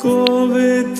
কবে তুমি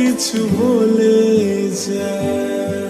কিছু বলে যায়।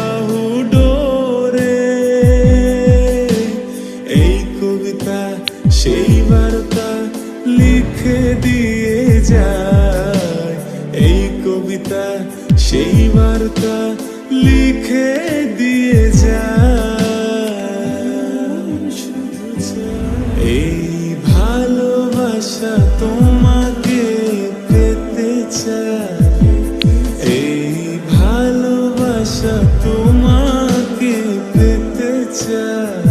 বার্তা লিখে দিয়ে যায়। এই কবিতা সেই বার্তা লিখে দিয়ে যায়। এই ভালোবাসা তোমাকে পেতে চায়। এই ভালোবাসা তোমাকে পেতে চায়।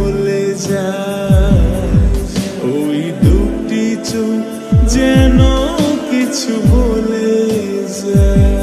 যেন কিছু বলে যায়।